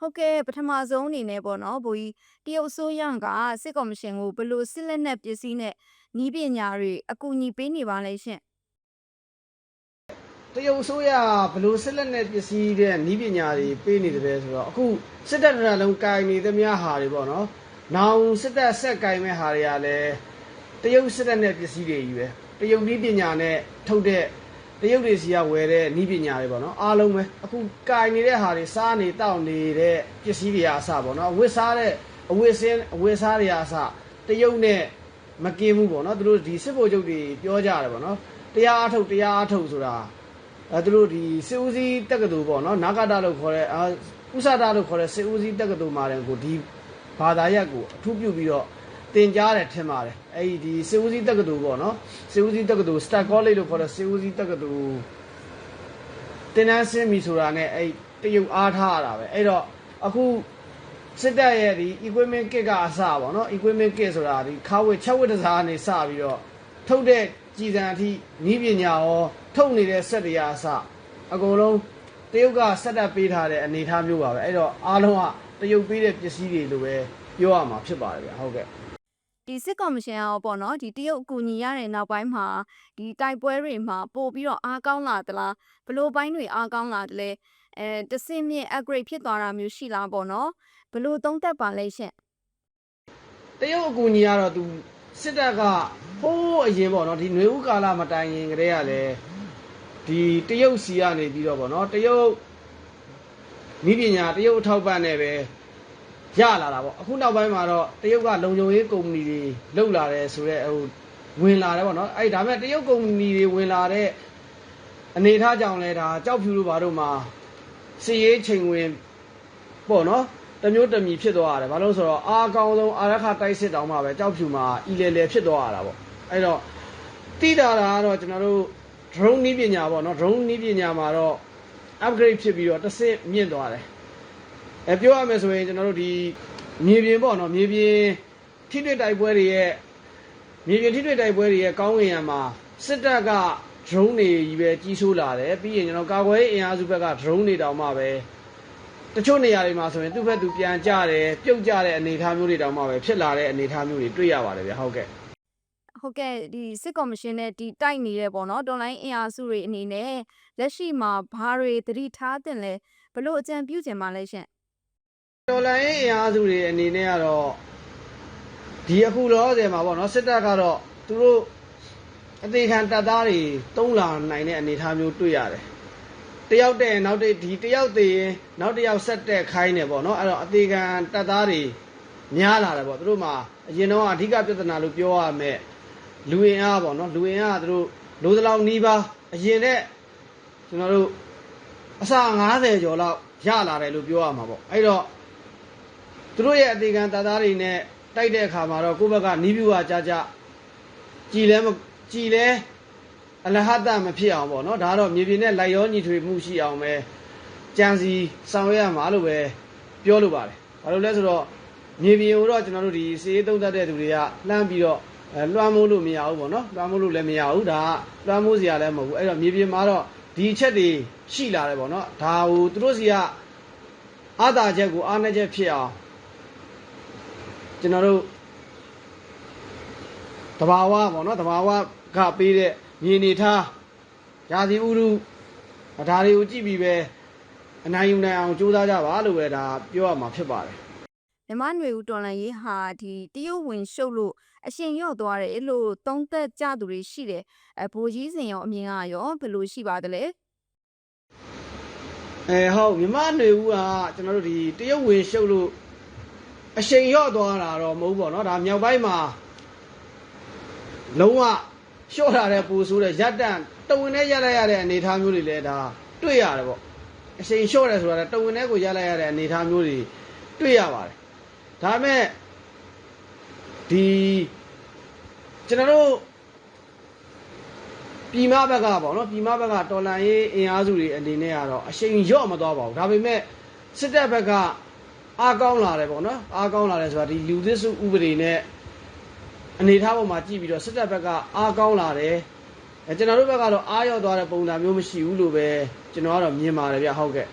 ဟုတ်ကဲ့ပထမဆုံးအနေနဲ့ပေါ့နော်ဘိုးကြီးတရုတ်အစိုးရကစစ်ကော်မရှင်ကိုဘယ်လိုစစ်လက်နက်ပစ္စည်းနဲ့နီးပညာတွေအကူအညီပေးနေပါလဲရှင်တရုတ်အစိုးရဘယ်လို့စစ်လက်နဲ့ပစ္စည်းတဲ့နီးပညာတွေပေးနေတယ်ဆိုတော့အခုစစ်တပ်တစ်လုံးကင်နေသမျှဟာတွေပေါ့နော်။နောင်စစ်တပ်ဆက်ကင်မဲ့ဟာတွေကလည်းတရုတ်စစ်တပ်နဲ့ပစ္စည်းတွေကြီးပဲ။တရုတ်နီးပညာနဲ့ထုတ်တဲ့ တရုတ်တွေစီကဝယ်တဲ့နီးပညာတွေပေါ့နော်။အားလုံးပဲအခုကင်နေတဲ့ဟာတွေစားနေတောက်နေတဲ့ပစ္စည်းတွေကအစပေါ့နော်။အဝတ်စားတဲ့အဝတ်စင်းအဝတ်စားတွေကအစတရုတ်နဲ့မကင်းဘူးပေါ့နော်။သူတို့ဒီစစ်ဗိုလ်ချုပ်တွေပြောကြတယ်ပေါ့နော်။တရားအထုတ်တရားအထုတ်ဆိုတာအဲသူတို့ဒီစစ်ဦးစီးတက္ကသိုလ်ပေါ့နော်နာဂတာလို့ခေါ်တဲ့အာဥစတာလို့ခေါ်တဲ့စစ်ဦးစီးတက္ကသိုလ်မှာတဲ့ကိုဒီဘာသာရပ်ကိုအထူးပြုပြီးတော့ တင်ကြားတယ်ထင်ပါတယ်အဲဒီဒီစစ်ဦးစီးတက္ကသိုလ်ပေါ့နော်စစ်ဦးစီးတက္ကသိုလ် Star College လို့ခေါ်တဲ့စစ်ဦးစီးတက္ကသိုလ်တင်နန်းစင်းမီဆိုတာနဲ့အဲတရုတ်အားထားရတာပဲအဲ့တော့အခုစစ်တပ်ရဲ့ဒီ equipment kit ကအစပေါ့နော် equipment kit ဆိုတာဒီခါဝတ်ချက်ဝတ်တစားကနေစပြီးတော့ထုတ်တဲ့ကြည်စံအထိနီးပညာရောထုတ်နေတဲ့စက်တွေကအစအကုန်လုံးတရုတ်ကစက်တက်ပေးထားတဲ့အနေအထားမျိုးပါပဲအဲ့တော့အားလုံးကတရုတ်ပေးတဲ့ပစ္စည်းတွေလိုပဲပြောရမှာဖြစ်ပါတယ်ဗျဟုတ်ကဲ့ ဒီစစ်ကော်မရှင်ကရောပေါ့နော်ဒီတရုတ်အကူအညီရတဲ့နောက်ပိုင်းမှာဒီတိုက်ပွဲတွေမှာပို့ပြီးတော့အားကောင်းလာသလားဘယ်လိုပိုင်းတွေအားကောင်းလာတယ်လဲအဲတဆင့်မြင့် upgrade ဖြစ်သွားတာမျိုးရှိလားပေါ့နော်ဘယ်လိုသုံးသပ်ပါလဲရှင်တရုတ်အကူအညီကတော့သူစစ်တပ်ကဟိုးအရင်ပေါ့နော်ဒီຫນွေဦးကာလမတိုင်ရင်ကတည်းကလည်းဒီတရုတ်စီကနေပြီးတော့ပေါ့နော်တရုတ်ဤပညာတရုတ်အထောက်ပံ့နဲ့ပဲ ရလာတာပေါ့အခုနောက်ပိုင်းမှာတော့တရုတ်ကလုံခြုံရေးကုမ္ပဏီတွေလှုပ်လာတယ်ဆိုတော့ဟိုဝင်လာတယ်ပေါ့နော်အဲ့ဒါပေမဲ့တရုတ်ကုမ္ပဏီတွေဝင်လာတဲ့အနေအထားကြောင့်လဲဒါကြောက်ဖြူလို့ဘာလို့မှာစီရေးချိန်ဝင်ပေါ့နော်တမျိုးတမီဖြစ်သွားရတယ်ဘာလို့လဲဆိုတော့အားအကောင်းဆုံးအာရခတိုက်စစ်တောင်မှပဲကြောက်ဖြူမှာအီလေလေဖြစ်သွားရတာပေါ့အဲ့တော့တိတာတာကတော့ကျွန်တော်တို့ drone နီးပညာပေါ့နော် drone နီးပညာမှာတော့ upgrade ဖြစ်ပြီးတော့တစ်ဆင့်မြင့်သွားတယ် အဲပြောရမယ်ဆိုရင်ကျွန်တော်တို့ဒီမြေပြင်ပေါ့နော်မြေပြင်ထိတွေ့တိုက်ပွဲတွေရဲ့မြေပြင်ထိတွေ့တိုက်ပွဲတွေရဲ့ကောင်းကင်ရံမှာစစ်တပ်က drone တွေကြီးပဲကြီးဆိုးလာတယ်ပြီးရင်ကျွန်တော်ကာကွယ်ရေးအင်အားစုဘက်က drone တွေတောင်မှပဲတချို့နေရာတွေမှာဆိုရင်သူ့ဘက်သူပြန်ကြတယ်ပြုတ်ကြတဲ့အနေအထားမျိုးတွေတောင်မှပဲဖြစ်လာတဲ့အနေအထားမျိုးတွေတွေ့ရပါတယ်ဗျဟုတ်ကဲ့ဟုတ်ကဲ့ဒီစစ်ကော်မရှင်နဲ့ဒီတိုက်နေတဲ့ပေါ့နော်တော်လိုင်းအင်အားစုတွေအနေနဲ့လက်ရှိမှာဘာတွေသတိထားတင်လဲဘလို့အကြံပြုချင်ပါလဲရှင် တော်လိုင်းရေးအင်အားစုတွေအနေနဲ့ကတော့ဒီအခုလောဆယ်မှာပေါ့နော်စစ်တပ်ကတော့သူတို့အသေးခံတပ်သားတွေတုံးလာနိုင်တဲ့အနေအထားမျိုးတွေ့ရတယ်တယောက်တဲ့နောက်တစ်ဒီတယောက်သေးရင်နောက်တစ်ယောက်ဆက်တဲ့ခိုင်းနေပေါ့နော်အဲ့တော့အသေးခံတပ်သားတွေများလာတယ်ပေါ့သူတို့မှာအရင်တော့အဓိကပြဿနာလို့ပြောရမယ်လူအင်အားပေါ့နော်လူအင်အားကသူတို့လိုသလောက်နီးပါးအရင်နဲ့ကျွန်တော်တို့အစ90ကျော်လောက်ရလာတယ်လို့ပြောရမှာပေါ့အဲ့တော့ သူတို့ရဲ့အသေးခံတာသားတွေနဲ့တိုက်တဲ့အခါမှာတော့ကိုယ့်ဘက်ကနီးပြူကကြကြကြည်လဲမကြည်လဲအလဟတမဖြစ်အောင်ပေါ့နော်ဒါကတော့မြေပြင်နဲ့လိုက်ရောညီထွေမှုရှိအောင်ပဲကြံစီဆောင်ရွက်ရမှာလို့ပဲပြောလိုပါတယ်ဘာလို့လဲဆိုတော့မြေပြင်ကိုတော့ကျွန်တော်တို့ဒီစေးသုံးသပ်တဲ့သူတွေကလှမ်းပြီးတော့အဲလွှမ်းမိုးလို့မရဘူးပေါ့နော်လွှမ်းမိုးလို့လည်းမရဘူးဒါကလွှမ်းမိုးစရာလည်းမဟုတ်ဘူးအဲ့တော့မြေပြင်မှာတော့ဒီအချက်တွေရှိလာတယ်ပေါ့နော်ဒါဟိုသူတို့စီကအာသာချက်ကိုအားနည်းချက်ဖြစ်အောင် ကျွန်တော်တို့တဘာဝပေါ့နော်တဘာဝကပေးတဲ့မြေနေထားရာသီဥတုဒါတွေကိုကြည့်ပြီးပဲအနိုင်ယူနိုင်အောင်ကြိုးစားကြပါလို့ပဲဒါပြောရမှာဖြစ်ပါတယ်မြမနွေဦးတော်လန်ရေးဟာဒီတရုတ်ဝင်ရှုပ်လို့အရှင်ရော့သွားတယ်လို့သုံးသက်ကြသူတွေရှိတယ်အဘိုးကြီးစင်ရောအမြင်ကရောဘယ်လိုရှိပါသလဲအဲဟုတ်မြမຫນွေဦးကကျွန်တော်တို့ဒီတရုတ်ဝင်ရှုပ်လို့ အရှိန်ရော့သွားတာတော့မဟုတ်ဘူးပေါ့နော်ဒါမြောက်ပိုင်းမှာလုံးဝလျှော့ထားတဲ့ပူဆိုးတဲ့ရက်တန့်တဝင်နဲ့ရက်လိုက်ရတဲ့အနေအထားမျိုးတွေလည်းဒါတွေ့ရတယ်ပေါ့အရှိန်လျှော့တယ်ဆိုတာလည်းတဝင်နဲ့ကိုရက်လိုက်ရတဲ့အနေအထားမျိုးတွေတွေ့ရပါတယ်ဒါပေမဲ့ဒီကျွန်တော်တို့ပြည်မဘက်ကပေါ့နော်ပြည်မဘက်ကတော်လန်ရေးအင်အားစုတွေအနေနဲ့ကတော့အရှိန်လျော့မသွားပါဘူးဒါပေမဲ့စစ်တပ်ဘက်က အားကောင်းလာတယ်ပေါ့နော်အားကောင်းလာတယ်ဆိုတာဒီလူသစ်စုဥပဒေနဲ့အနေထားပေါ်မှာကြည့်ပြီးတော့စစ်တပ်ဘက်ကအားကောင်းလာတယ်အဲကျွန်တော်တို့ဘက်ကတော့အားရော့သွားတဲ့ပုံစံမျိုးမရှိဘူးလို့ပဲကျွန်တော်ကတော့မြင်ပါတယ်ဗျဟုတ်ကဲ့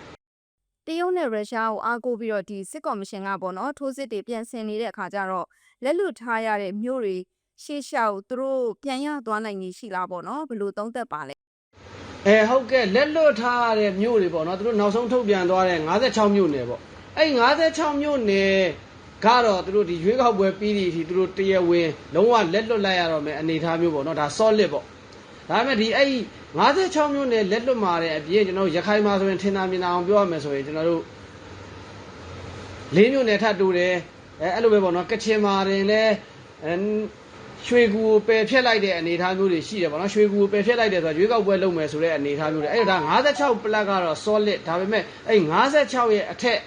တရုတ်နဲ့ရုရှားကိုအားကိုးပြီးတော့ဒီစစ်ကော်မရှင်ကပေါ့နော်ထိုးစစ်တွေပြန်ဆင်နေတဲ့အခါကျတော့လက်လွတ်ထားရတဲ့မြို့တွေရှေ့လျှောက်သူတို့ပြန်ရသွားနိုင်ကြီးရှိလားပေါ့နော်ဘယ်လိုသုံးသက်ပါလဲအဲဟုတ်ကဲ့လက်လွတ်ထားရတဲ့မြို့တွေပေါ့နော်သူတို့နောက်ဆုံးထုတ်ပြန်သွားတဲ့56မြို့နယ်ပေါ့ အဲ့56မြို့နယ်ကတော့သူတို့ဒီရွေးကောက်ပွဲပြီးသည့်အထိသူတို့တရားဝင်လုံးဝလက်လွတ်လိုက်ရတော့မယ်အနေအထားမျိုးပေါ့နော်ဒါ solid ပေါ့ဒါပေမဲ့ဒီအဲ့56မြို့နယ်လက်လွတ်มาတဲ့အပြင်ကျွန်တော်တို့ရခိုင်မှာဆိုရင်ထင်သာမြင်သာအောင်ပြောရမယ်ဆိုရင်ကျွန်တော်တို့လေးမြို့နယ်ထပ်တူတယ်အဲအဲ့လိုပဲပေါ့နော်ကချင်မာတင်လဲအဲရွှေကူကိုပယ်ဖြတ်လိုက်တဲ့အနေအထားမျိုးတွေရှိတယ်ပေါ့နော်ရွှေကူကိုပယ်ဖြတ်လိုက်တယ်ဆိုတော့ရွေးကောက်ပွဲလုပ်မယ်ဆိုတဲ့အနေအထားမျိုးတွေအဲ့ဒါ56 plus ကတော့ solid ဒါပေမဲ့အဲ့56ရဲ့အထက်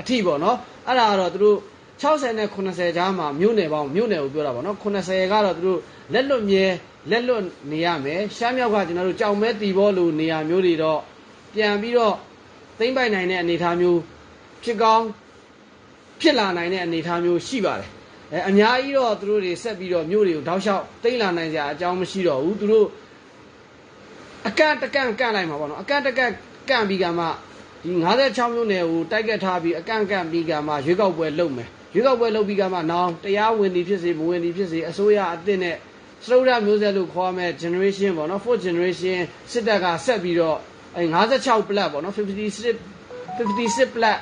အထိပေါ့နော်အဲ့ဒါကတော့သူတို့60နဲ့80ကြားမှာမြို့နယ်ပေါင်းမြို့နယ်ကိုပြောတာပေါ့နော်80ကတော့သူတို့လက်လွတ်မြဲလက်လွတ်နေရမယ်ရှမ်းမြောက်ကကျွန်တော်တို့ကြောင်မဲတီဘောလိုနေရာမျိုးတွေတော့ပြန်ပြီးတော့သိမ့်ပိုက်နိုင်တဲ့အနေအထားမျိုးဖြစ်ကောင်းဖြစ်လာနိုင်တဲ့အနေအထားမျိုးရှိပါတယ်အဲအများကြီးတော့သူတို့တွေဆက်ပြီးတော့မြို့တွေကိုတောက်လျှောက်တိမ့်လာနိုင်ကြအကြောင်းမရှိတော့ဘူးသူတို့အကန့်တကန့်ကန့်လိုက်မှာပေါ့နော်အကန့်တကန့်ကန့်ပြီးကမှ ဒီ56မြို့နယ်ကိုတိုက်ကတ်ထားပြီးအကန့်ကန့်ပြီးကမှရွေးကောက်ပွဲလုပ်မယ်ရွေးကောက်ပွဲလုပ်ပြီးကမှနောင်တရားဝင်ဒီဖြစ်စေမဝင်ဒီဖြစ်စေအစိုးရအသစ်နဲ့စရုဒ္ဓမျိုးဆက်လို့ခေါ်ရမယ် generation ပေါ့နော် fourth generation စစ်တပ်ကဆက်ပြီးတော့အဲ56 plus ပေါ့နော်56 56 plus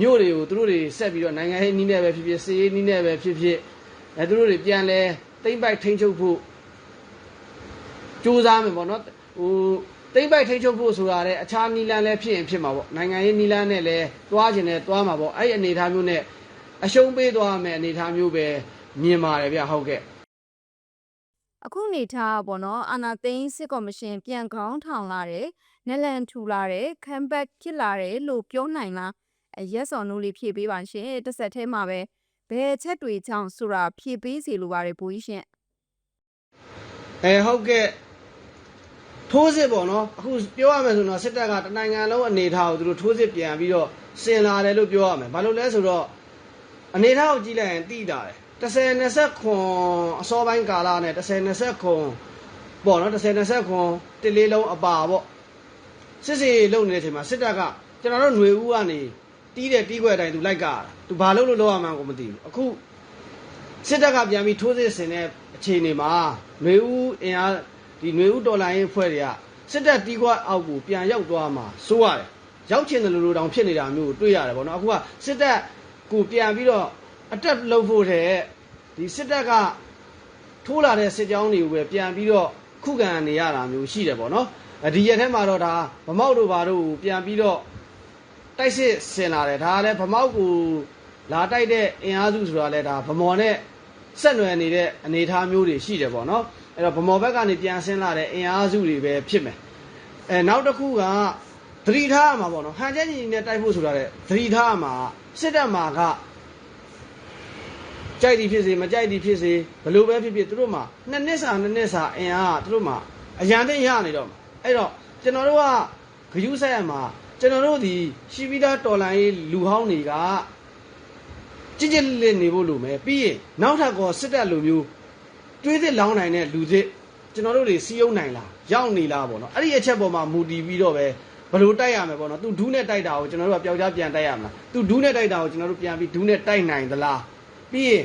မြို့တွေကိုသူတို့တွေဆက်ပြီးတော့နိုင်ငံရေးနည်းနဲ့ပဲဖြစ်ဖြစ်စီးရေးနည်းနဲ့ပဲဖြစ်ဖြစ်အဲသူတို့တွေပြန်လဲတိမ့်ပိုက်ထိန်းချုပ်ဖို့ကြိုးစားမယ်ပေါ့နော်ဟို တိမ့်ပိုက်ထိန်းချုပ်ဖို့ဆိုတာလည်းအခြားနီလန်းလည်းဖြစ်ရင်ဖြစ်မှာပေါ့နိုင်ငံရေးနီလန်းနဲ့လည်းသွားခြင်းနဲ့သွားမှာပေါ့အဲ့ဒီအနေအထားမျိုးနဲ့အရှုံးပေးသွားမယ်အနေအထားမျိုးပဲမြင်ပါတယ်ဗျဟုတ်ကဲ့အခုနေထားပေါ့နော်အာနာသိန်းစစ်ကော်မရှင်ပြန်ကောင်းထောင်လာတယ်နက်လန်ထူလာတယ်ခံဘက်ဖြစ်လာတယ်လို့ပြောနိုင်လားအ yes or no လေးဖြေပေးပါရှင်တစ်ဆက်ထဲမှာပဲဘယ်ချက်တွေကြောင့်ဆိုတာဖြေပေးစီလိုပါတယ်ဘိုးကြီးရှင်အဲဟုတ်ကဲ့ ထိုးစစ်ပေါ့နော်အခုပြောရမယ်ဆိုတော့စစ်တပ်ကတနိုင်ငံလုံးအနေထားကိုသူတို့ထိုးစစ်ပြန်ပြီးတော့ဆင်လာတယ်လို့ပြောရမယ်ဘာလို့လဲဆိုတော့အနေထားကိုကြည့်လိုက်ရင်သိတာတယ်10 20ခွန်အစောပိုင်းကာလနဲ့10 20ခွန်ပေါ့နော်10 20ခွန်တလေးလုံးအပါပေါ့စစ်စီလုံနေတဲ့အချိန်မှာစစ်တပ်ကကျွန်တော်တို့ຫນွေဦးကနေတီးတဲ့တီးခွဲတိုင်းသူလိုက်ကားတာသူဘာလို့လို့လောက်ရမှန်းကိုမသိဘူးအခု စစ်တပ်ကပြန်ပြီးထိုးစစ်ဆင်တဲ့အခြေအနေမှာຫນွေဦးအင်အား ဒီຫນွေဦးတော်လိုင်းရေးဖွဲ့တွေကစစ်တပ်တီးခွာအောက်ကိုပြန်ရောက်သွားမှာစိုးရတယ်ရောက်ချင်တယ်လို့လို့တောင်ဖြစ်နေတာမျိုးကိုတွေ့ရတယ်ဗောနော်အခုကစစ်တပ်ကိုပြန်ပြီးတော့အတက်လုပ်ဖို့တဲ့ဒီစစ်တပ်ကထိုးလာတဲ့စစ်ကြောင်းတွေကိုပဲပြန်ပြီးတော့ခုခံနေရတာမျိုးရှိတယ်ဗောနော်အဒီရက်ထဲမှာတော့ဒါဗမောက်တို့ဘာတို့ကိုပြန်ပြီးတော့တိုက်စစ်ဆင်လာတယ်ဒါကလည်းဗမောက်ကိုလာတိုက်တဲ့အင်အားစုဆိုတာလည်းဒါဗမော်နဲ့ဆက်နွယ်နေတဲ့အနေအထားမျိုးတွေရှိတယ်ပေါ့နော် အဲ့တော့ဗမော်ဘက်ကနေပြန်ဆင်းလာတဲ့အင်အားစုတွေပဲဖြစ်မယ်အဲနောက်တစ်ခုကသတိထားရမှာပေါ့နော်ဟန်ချက်ကြီးနဲ့တိုက်ဖို့ဆိုတာလေသတိထားရမှာစစ်တပ်မှာကကြိုက်သည်ဖြစ်စေမကြိုက်သည်ဖြစ်စေဘယ်လိုပဲဖြစ်ဖြစ်သူတို့မှာနှစ်နှစ်စာနှစ်နှစ်စာအင်အားကသူတို့မှာအရန်သိမ်းရနေတော့မှာအဲ့တော့ကျွန်တော်တို့ကဂယုဆိုင်ရမှာကျွန်တော်တို့ဒီရှိပြီးသားတော်လိုင်းရေးလူဟောင်းတွေကကြည်ကြည်လစ်နေဖို့လိုမယ်ပြီးရင်နောက်ထပ်ကောစစ်တပ်လိုမျိုး တွေးသစ်လောင်းနိုင်တဲ့လူစစ်ကျွန်တော်တို့တွေစီးယုံနိုင်လားရောက်နေလားပေါ့နော်အဲ့ဒီအချက်ပေါ်မှာမူတည်ပြီးတော့ပဲဘယ်လိုတိုက်ရမယ်ပေါ့နော်သူဒူးနဲ့တိုက်တာကိုကျွန်တော်တို့ကပျောက်ကြားပြန်တိုက်ရမလားသူဒူးနဲ့တိုက်တာကိုကျွန်တော်တို့ပြန်ပြီးဒူးနဲ့တိုက်နိုင်သလားပြီးရင်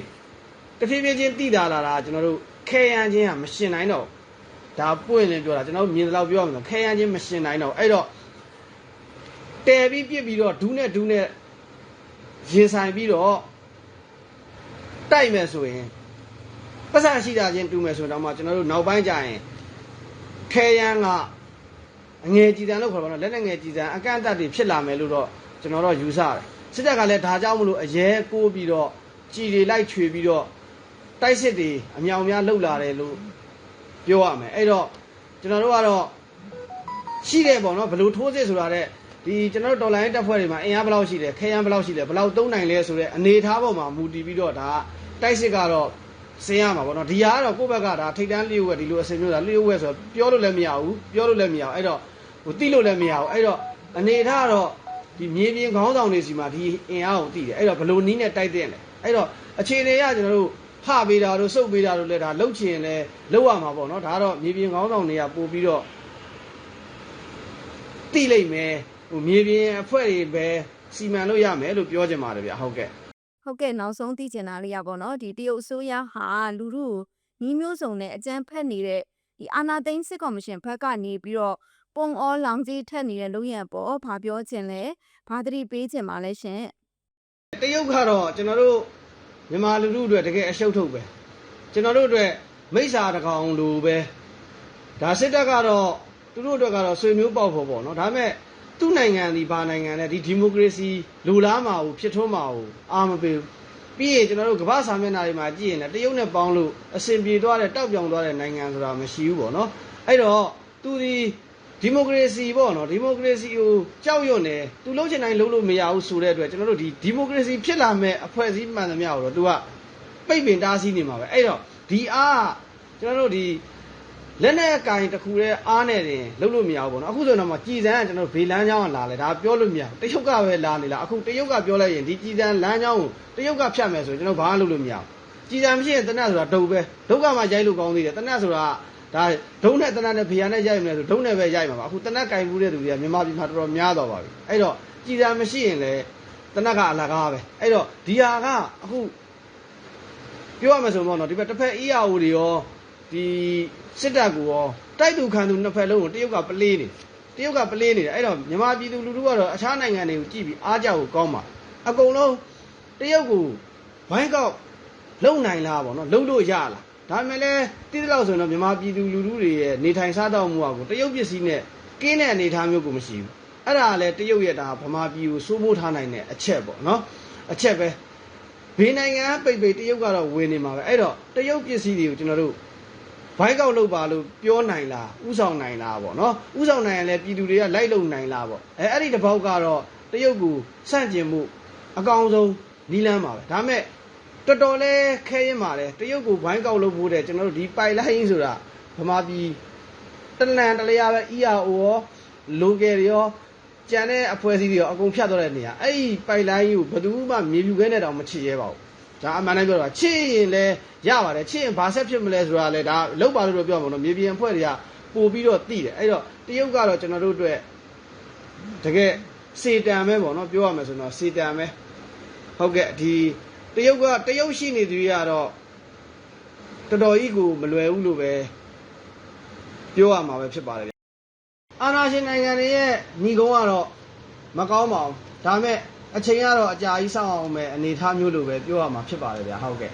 တဖြည်းဖြည်းချင်းတိတာလာတာကျွန်တော်တို့ခဲရန်ချင်းကမရှင်နိုင်တော့ဒါပွင့်လင်းပြောတာကျွန်တော်တို့မြင်တယ်လို့ပြောရမှာဆိုခဲရန်ချင်းမရှင်နိုင်တော့အဲ့တော့တဲပြီးပြစ်ပြီးတော့ဒူးနဲ့ဒူးနဲ့ရင်ဆိုင်ပြီးတော့တိုက်မယ်ဆိုရင် ပတ်စံရှိတာချင်းတူမယ်ဆိုတော့မှကျွန်တော်တို့နောက်ပိုင်းကျရင်ခဲရန်ကအငယ်ကြည်တန်လို့ခေါ်ပါတော့လက်နဲ့ငယ်ကြည်တန်အကန့်အသတ်တွေဖြစ်လာမယ်လို့တော့ကျွန်တော်တို့ယူဆတယ်စစ်တပ်ကလည်းဒါကြောင့်မလို့အရဲကိုးပြီးတော့ကြည်တွေလိုက်ချွေပြီးတော့တိုက်စစ်တွေအမြောင်များလှုပ်လာတယ်လို့ပြောရမယ်အဲ့တော့ကျွန်တော်တို့ကတော့ရှိတယ်ပေါ့နော်ဘယ်လိုထိုးစစ်ဆိုတာတဲ့ဒီကျွန်တော်တို့တော်လိုင်းတပ်ဖွဲ့တွေမှာအင်အားဘယ်လောက်ရှိလဲခဲယမ်းဘယ်လောက်ရှိလဲဘယ်လောက်သုံးနိုင်လဲဆိုတဲ့အနေအထားပေါ်မှာမူတည်ပြီးတော့ဒါတိုက်စစ်ကတော့ စင်ရမှာပေါ့နော်ဒီဟာကတော့ကိုယ့်ဘက်ကဒါထိတ်တန်းလျှို့ဝဲဒီလိုအစင်မျိုးဒါလျှို့ဝဲဆိုတော့ပြောလို့လည်းမရဘူးပြောလို့လည်းမရဘူးအဲ့တော့ဟိုတိလို့လည်းမရဘူးအဲ့တော့အနေအထားကတော့ဒီမြေပြင်ခေါင်းဆောင်တွေစီမှာဒီအင်အားကိုတည်တယ်အဲ့တော့ဘယ်လိုနီးနဲ့တိုက်တဲ့လဲအဲ့တော့အခြေအနေရကျွန်တော်တို့ဟပေးတာတို့စုပ်ပေးတာတို့လည်းဒါလှုပ်ချင်လဲလှုပ်ရမှာပေါ့နော်ဒါကတော့မြေပြင်ခေါင်းဆောင်တွေကပို့ပြီးတော့တိလိမ့်မယ်ဟိုမြေပြင်အဖွဲ့တွေပဲစီမံလို့ရမယ်လို့ပြောချင်ပါတယ်ဗျဟုတ်ကဲ့ ဟုတ်ကဲ့နောက်ဆုံးသိချင်တာလေးရပါတော့ဒီတရုတ်အစိုးရဟာလူထုကိုညီမျိုးစုံနဲ့အကြမ်းဖက်နေတဲ့ဒီအာနာသိန်းစစ်ကော်မရှင်ဘက်ကနေပြီးတော့ပုံအောလောင်ကြီးထက်နေတဲ့လုံရပေါ်ဘာပြောချင်လဲဘာသတိပေးချင်ပါလဲရှင်တရုတ်ကတော့ကျွန်တော်တို့မြန်မာလူထုအတွက်တကယ်အရှုပ်ထုတ်ပဲကျွန်တော်တို့အတွက်မိစ္ဆာတကောင်လိုပဲဒါစစ်တပ်ကတော့သူတို့အတွက်ကတော့ဆွေမျိုးပေါက်ဖို့ပေါ့နော်ဒါပေမဲ့ သူ့နိုင်ငံဒီဘာနိုင်ငံလဲဒီဒီမိုကရေစီလူလားမှာကိုဖြစ်ထွန်းမှာကိုအာမပေးဘူးပြီးရင်ကျွန်တော်တို့ကမ္ဘာစာမျက်နှာတွေမှာကြည့်ရင်လည်းတရုတ်နဲ့ပေါင်းလို့အဆင်ပြေသွားတဲ့တောက်ပြောင်သွားတဲ့နိုင်ငံဆိုတာမရှိဘူးပေါ့နော်အဲ့တော့သူဒီဒီမိုကရေစီပေါ့နော်ဒီမိုကရေစီကိုကြောက်ရွံ့နေသူလုံးချင်တိုင်းလုံးလို့မရဘူးဆိုတဲ့အတွက်ကျွန်တော်တို့ဒီဒီမိုကရေစီဖြစ်လာမဲ့အဖွဲ့အစည်းမှန်သမျှကိုတော့သူကပိတ်ပင်တားဆီးနေမှာပဲအဲ့တော့ဒီအားကကျွန်တော်တို့ဒီ လက်နဲ့ကင်တစ်ခုတည်းအားနဲ့တင်လုံးလို့မရဘူးပေါ့နော်အခုဆိုတော့မှကြည်စမ်းကကျွန်တော်တို့ဘေးလမ်းကြောင်းကလာလဲဒါပြောလို့မရဘူးတရုတ်ကပဲလာနေလားအခုတရုတ်ကပြောလိုက်ရင်ဒီကြည်စမ်းလမ်းကြောင်းကိုတရုတ်ကဖြတ်မယ်ဆိုရင်ကျွန်တော်ဘာမှလုပ်လို့မရဘူးကြည်စမ်းမရှိရင်တနတ်ဆိုတာဒုတ်ပဲဒုက္ခမှရိုက်လို့ကောင်းသေးတယ်တနတ်ဆိုတာဒါဒုံနဲ့တနတ်နဲ့ဖီယာနဲ့ရိုက်မယ်ဆိုဒုံနဲ့ပဲရိုက်မှာပါအခုတနတ်ကင်မှုတဲ့သူတွေကမြန်မာပြည်မှာတော်တော်များသွားပါပြီအဲ့တော့ကြည်စမ်းမရှိရင်လည်းတနတ်ကအလကားပဲအဲ့တော့ဒီဟာကအခုပြောရမယ်ဆိုတော့နော်ဒီဘက်တစ်ဖက် EAO တွေရော ဒီစစ်တပ်ကိုရောတိုက်သူခံသူနှစ်ဖက်လုံးကိုတရုတ်ကပလေးနေတရုတ်ကပလေးနေတယ်အဲ့တော့မြန်မာပြည်သူလူထုကတော့အခြားနိုင်ငံတွေကိုကြည့်ပြီးအားကြောက်ကိုကောင်းပါအကုန်လုံးတရုတ်ကိုဘိုင်းကောက်လုံနိုင်လားပေါ့နော်လုံလို့ရလားဒါပေမဲ့လည်းတိတိလောက်ဆိုရင်တော့မြန်မာပြည်သူလူထုတွေရဲ့နေထိုင်စားတော့မှုအကိုတရုတ်ပစ္စည်းနဲ့ကင်းတဲ့အနေအထားမျိုးကိုမရှိဘူးအဲ့ဒါကလည်းတရုတ်ရဲ့ဒါဗမာပြည်ကိုစိုးမိုးထားနိုင်တဲ့အချက်ပေါ့နော်အချက်ပဲဘေးနိုင်ငံကပိတ်ပိတ်တရုတ်ကတော့ဝင်နေမှာပဲအဲ့တော့တရုတ်ပစ္စည်းတွေကိုကျွန်တော်တို့ ဘိုင်းကောက်လုပ်ပါလို့ပြောနိုင်လားဥဆောင်နိုင်လားပေါ့နော်ဥဆောင်နိုင်ရင်လည်းပြည်သူတွေကလိုက်လုံနိုင်လားပေါ့အဲအဲ့ဒီတစ်ပေါက်ကတော့တရုတ်ကိုစန့်ကျင်မှုအကောင်ဆုံးနီးလန်းပါပဲဒါပေမဲ့တော်တော်လေးခဲရင်ပါတယ်တရုတ်ကိုဘိုင်းကောက်လုပ်ဖို့တဲ့ကျွန်တော်တို့ဒီပိုက်လိုင်းဆိုတာဗမာပြည်တလန်တလျာပဲ ERO ရောလိုကယ်ရောကျန်တဲ့အဖွဲ့အစည်းတွေရောအကုန်ဖြတ်သွားတဲ့နေရာအဲ့ဒီပိုက်လိုင်းကိုဘယ်သူမှမြေပြူခဲနဲ့တောင်မချစ်ရဲပါဘူး ဒါအမှန်တမ်းပြောတာချစ်ရင်လည်းရပါတယ်ချစ်ရင်ဘာဆက်ဖြစ်မလဲဆိုတာလည်းဒါလောက်ပါလို့တော့ပြောမှာနော်မြေပြင်အဖွဲ့တွေကပို့ပြီးတော့တိတယ်အဲ့တော့တရုတ်ကတော့ကျွန်တော်တို့အတွက်တကယ်စေတံပဲပေါ့နော်ပြောရမယ်ဆိုတော့စေတံပဲဟုတ်ကဲ့ဒီတရုတ်ကတရုတ်ရှိနေသူတွေကတော့တော်တော်ကြီးကိုမလွယ်ဘူးလို့ပဲပြောရမှာပဲဖြစ်ပါတယ်ဗျအာနာရှင်နိုင်ငံတွေရဲ့ညီကုန်းကတော့မကောင်းပါဘူးဒါပေမဲ့ အချိန်ကတော့အကြာကြီးစောင့်အောင်ပဲအနေထားမျိုးလိုပဲပြောရမှာဖြစ်ပါတယ်ဗျာဟုတ်ကဲ့